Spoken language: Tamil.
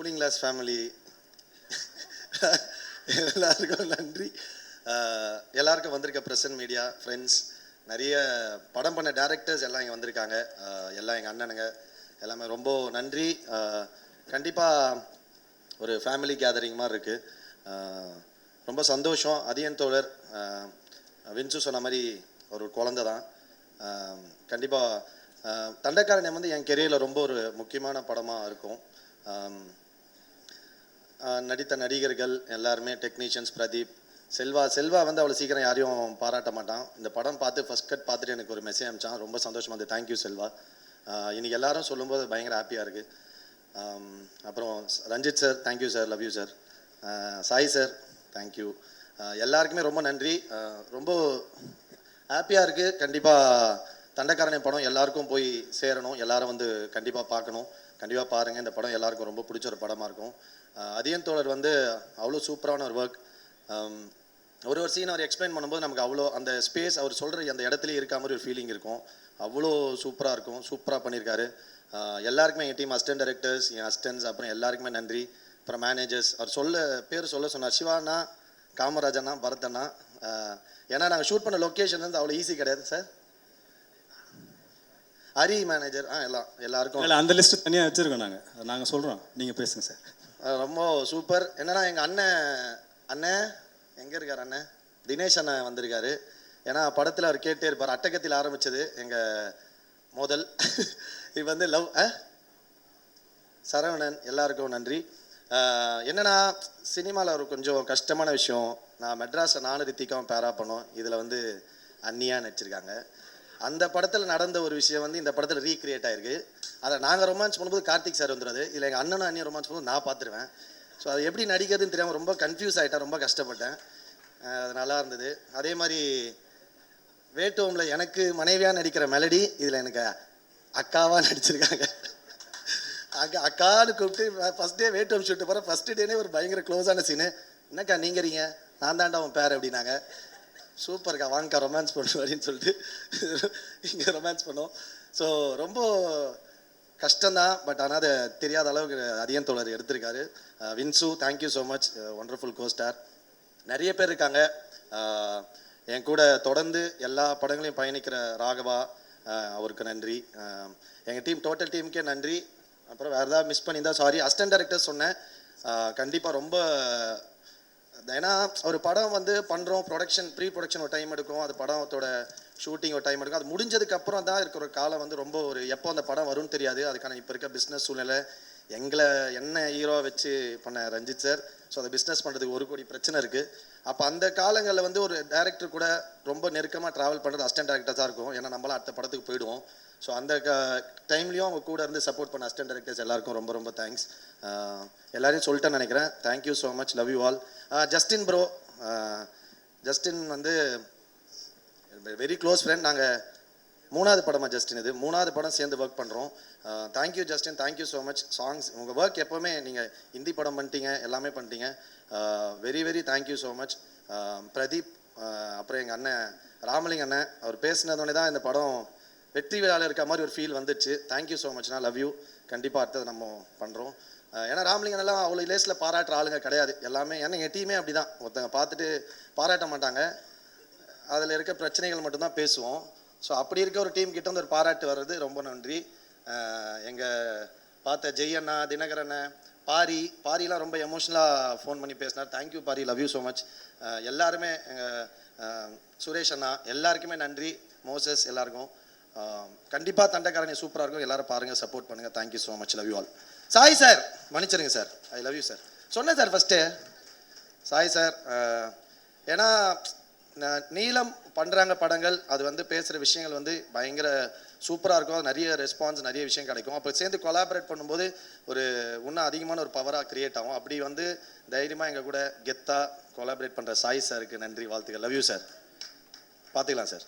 கூலிங் கிளாஸ் ஃபேமிலி எல்லாருக்கும் நன்றி. எல்லாருக்கும் வந்திருக்க ப்ரெசன்ட் மீடியா ஃப்ரெண்ட்ஸ் நிறைய படம் பண்ண டேரக்டர்ஸ் எல்லாம் இங்கே வந்திருக்காங்க. எல்லாம் எங்கள் அண்ணனுங்க எல்லாமே ரொம்ப நன்றி. கண்டிப்பாக ஒரு ஃபேமிலி கேதரிங் மாதிரி இருக்குது ரொம்ப சந்தோஷம். அதியன் தோழர் வின்சு சொன்ன மாதிரி ஒரு குழந்தை தான். கண்டிப்பாக தண்டக்காரன் வந்து என் கெரியரில் ரொம்ப ஒரு முக்கியமான படமாக இருக்கும். நடித்த நடிகர்கள் எல்லாருமே டெக்னீஷியன்ஸ் பிரதீப் செல்வா செல்வா வந்து அவ்வளோ சீக்கிரம் யாரையும் பாராட்ட மாட்டான். இந்த படம் பார்த்து ஃபஸ்ட் கட் பார்த்துட்டு எனக்கு ஒரு மெசேஜ் அமிச்சான் ரொம்ப சந்தோஷமாக இருந்தது. Thank you Selva. இன்றைக்கி இன்னைக்கு எல்லாரும் சொல்லும்போது பயங்கர ஹாப்பியாக இருக்குது அப்புறம் Ranjith sir thank you sir love you sir Sai sir thank you எல்லாருக்குமே ரொம்ப நன்றி. ரொம்ப ஹாப்பியாக இருக்குது கண்டிப்பாக தண்டக்காரனை படம் எல்லாருக்கும் போய் சேரணும். எல்லாரும் வந்து கண்டிப்பாக பார்க்கணும். கண்டிப்பாக பாருங்கள் இந்த படம் எல்லாருக்கும் ரொம்ப பிடிச்ச ஒரு படமாக இருக்கும். அதியன் தோழர் வந்து அவ்வளோ சூப்பரான ஒரு ஒர்க் ஒரு ஒரு சீன் அவர் எக்ஸ்பிளைன் பண்ணும்போது நமக்கு அவ்வளோ அந்த ஸ்பேஸ் அவர் சொல்கிற அந்த இடத்துல இருக்க மாதிரி ஒரு ஃபீலிங் இருக்கும். அவ்வளோ சூப்பராக இருக்கும் சூப்பராக பண்ணியிருக்காரு எல்லாருக்குமே என் டீம் அசிஸ்டன்ட் டைரக்டர்ஸ் என் அசிஸ்டன்ஸ் அப்புறம் எல்லாருக்குமே நன்றி. அப்புறம் மேனேஜர்ஸ் அவர் சொல்ல பேர் சொல்ல சொன்னார் சிவானா காமராஜனா பரதண்ணா ஏன்னா நாங்கள் ஷூட் பண்ண லொக்கேஷன் வந்து அவ்வளோ ஈஸி கிடையாது சார் ஹரி மேனேஜர் ஆ எல்லாம் எல்லாருக்கும். இல்லை அந்த லிஸ்ட் தனியாக வச்சுருக்கோம் நாங்கள் நாங்கள் சொல்கிறோம் நீங்கள் பேசுங்க சார் ரொம்ப சூப்பர் என்னன்னா எங்கள் அண்ணன் அண்ணன் எங்கே இருக்கார் அண்ணன் தினேஷ் அண்ணன் வந்திருக்காரு. ஏன்னா படத்தில் அவர் கேட்டே இருப்பார். அட்டகத்தில் ஆரம்பிச்சது எங்கள் மோதல். இது வந்து லவ் சரவணன் எல்லாருக்கும் நன்றி. அஹ் என்னன்னா சினிமாவில் ஒரு கொஞ்சம் கஷ்டமான விஷயம். நான் மெட்ராஸை நானும் ரித்திக்காவும் பேரா பண்ணோம். இதில் வந்து அன்னியா நடிச்சிருக்காங்க. அந்த படத்தில் நடந்த ஒரு விஷயம் வந்து இந்த படத்தில் ரீக்ரியேட் ஆயிருக்கு. அதை நாங்கள் ரொமான்ஸ் பண்ணும்போது கார்த்திக் சார் வந்துடுறது இதில் எங்கள் அண்ணனும் அண்ணியும் ரொமான்ஸ் பண்ணும்போது நான் பார்த்துருவேன். ஸோ அது எப்படி நடிக்கிறதுன்னு தெரியாமல் ரொம்ப கன்ஃபியூஸ் ஆகிட்டேன் ரொம்ப கஷ்டப்பட்டேன். அது நல்லா இருந்தது. அதே மாதிரி வேட்டோமில் எனக்கு மனைவியாக நடிக்கிற மெலடி இதில் எனக்கு அக்காவாக நடிச்சிருக்காங்க. அக்கா அக்கான்னு கூப்பிட்டு ஃபஸ்ட் டே வேட்டோம் ஷூட்டு போகிறேன் ஃபஸ்ட்டு டேனே ஒரு பயங்கர க்ளோஸான சீனு என்னக்கா நீங்கிறீங்க? நான் தாண்டா உன் பேர் அப்படின்னாங்க. சூப்பர்க்கா வாங்கக்கா ரொமான்ஸ் பண்ணுவோம் அப்படின்னு சொல்லிட்டு இங்கே ரொமான்ஸ் பண்ணோம். ஸோ ரொம்ப கஷ்டம்தான் பட் ஆனால் அது தெரியாத அளவுக்கு அதிகம் தோழர் எடுத்திருக்காரு. Vinsu thank you so much wonderful costar நிறைய பேர் இருக்காங்க. என் கூட தொடர்ந்து எல்லா படங்களையும் பயணிக்கிற ராகவா அவருக்கு நன்றி. எங்கள் டீம் டோட்டல் டீமுக்கே நன்றி. அப்புறம் வேறு ஏதாவது மிஸ் பண்ணியிருந்தா சாரி அஸ்டன் டேரக்டர் சொன்னேன். கண்டிப்பாக ரொம்ப ஏன்னா ஒரு படம் வந்து பண்ணுறோம் ப்ரொடக்ஷன் ப்ரீ ப்ரொடக்ஷன் ஒரு டைம் எடுக்கும் அது படத்தோட ஷூட்டிங் ஒரு டைம் எடுக்கும். அது முடிஞ்சதுக்கு அப்புறம் தான் இருக்கிற ஒரு காலம் வந்து ரொம்ப ஒரு எப்போ அந்த படம் வரும்னு தெரியாது. அதுக்கான இப்போ இருக்க பிஸ்னஸ் சூழ்நிலை எங்களை என்ன ஹீரோவை வச்சு பண்ண ரஞ்சித் சார் ஸோ அதை பிஸ்னஸ் பண்ணுறதுக்கு ஒரு கோடி பிரச்சனை இருக்குது அப்போ அந்த காலங்களில் வந்து ஒரு டேரக்டர் கூட ரொம்ப நெருக்கமாக ட்ராவல் பண்ணுறது அசிஸ்டன்ட் டேரக்டர் தான் இருக்கும். ஏன்னா நம்மளாம் அடுத்த படத்துக்கு போயிடுவோம். ஸோ அந்த க டைம்லேயும் அவங்க கூட இருந்து சப்போர்ட் பண்ண அசிஸ்டன்ட் டேரக்டர்ஸ் எல்லாருக்கும் ரொம்ப ரொம்ப தேங்க்ஸ் எல்லாரையும் சொல்லிட்டேன் நினைக்கிறேன். Thank you so much love you all Justin bro Justin வந்து வெரி க்ளோஸ் ஃப்ரெண்ட் நாங்கள் மூணாவது படமாக ஜஸ்டின் இது. மூணாவது படம் சேர்ந்து ஒர்க் பண்ணுறோம் thank you Justin thank you so much songs உங்கள் ஒர்க் எப்போவுமே நீங்கள் ஹிந்தி படம் பண்ணிட்டீங்க எல்லாமே பண்ணிட்டீங்க. Very very thank you so much Pradeep அப்புறம் எங்கள் அண்ணன் ராமலிங்க அண்ணன் அவர் பேசினதோடனே தான் இந்த படம் வெற்றி விழாவில் இருக்க மாதிரி ஒரு ஃபீல் வந்துச்சு. தேங்க்யூ ஸோ மச்னா லவ் யூ கண்டிப்பாக அடுத்தது நம்ம பண்ணுறோம் ஏன்னா ராமலிங்கனெல்லாம் அவ்வளோ லேஸில் பாராட்டுற ஆளுங்க கிடையாது. எல்லாமே ஏன்னா எங்கள் டீமே அப்படி தான் ஒருத்தங்க பார்த்துட்டு பாராட்ட மாட்டாங்க. அதில் இருக்க பிரச்சனைகள் மட்டும்தான் பேசுவோம். ஸோ அப்படி இருக்க ஒரு டீம் கிட்ட வந்து ஒரு பாராட்டு வர்றது ரொம்ப நன்றி. எங்கள் பார்த்த ஜெய்யண்ணா தினகரண்ணா பாரி பாரிலாம் ரொம்ப எமோஷ்னலாக ஃபோன் பண்ணி பேசினார். Thank you Pari. Love you so much எல்லாருமே எங்கள் சுரேஷ் அண்ணா எல்லாருக்குமே நன்றி. மோசஸ் எல்லாருக்கும். கண்டிப்பாக தண்டக்காரணி சூப்பராக இருக்கும். எல்லாரும் பாருங்கள் சப்போர்ட் பண்ணுங்கள் thank you so much love you all Sai sir மன்னிச்சிருங்க sir I love you sir சொன்னேன் சார் ஃபஸ்ட்டு சாய் சார் ஏன்னா நீளம் பண்ணுறாங்க படங்கள் அது வந்து பேசுகிற விஷயங்கள் வந்து பயங்கர சூப்பராக இருக்கும். நிறைய ரெஸ்பான்ஸ் நிறைய விஷயம் கிடைக்கும். அப்போ சேர்ந்து கொலாபரேட் பண்ணும்போது ஒரு இன்னும் அதிகமான ஒரு பவராக கிரியேட் ஆகும். அப்படி வந்து தைரியமாக எங்கள் கூட கெத்தாக கொலாபரேட் பண்ணுற சாய் சாருக்கு நன்றி வாழ்த்துக்கள். லவ் யூ சார் பார்த்துக்கலாம் சார்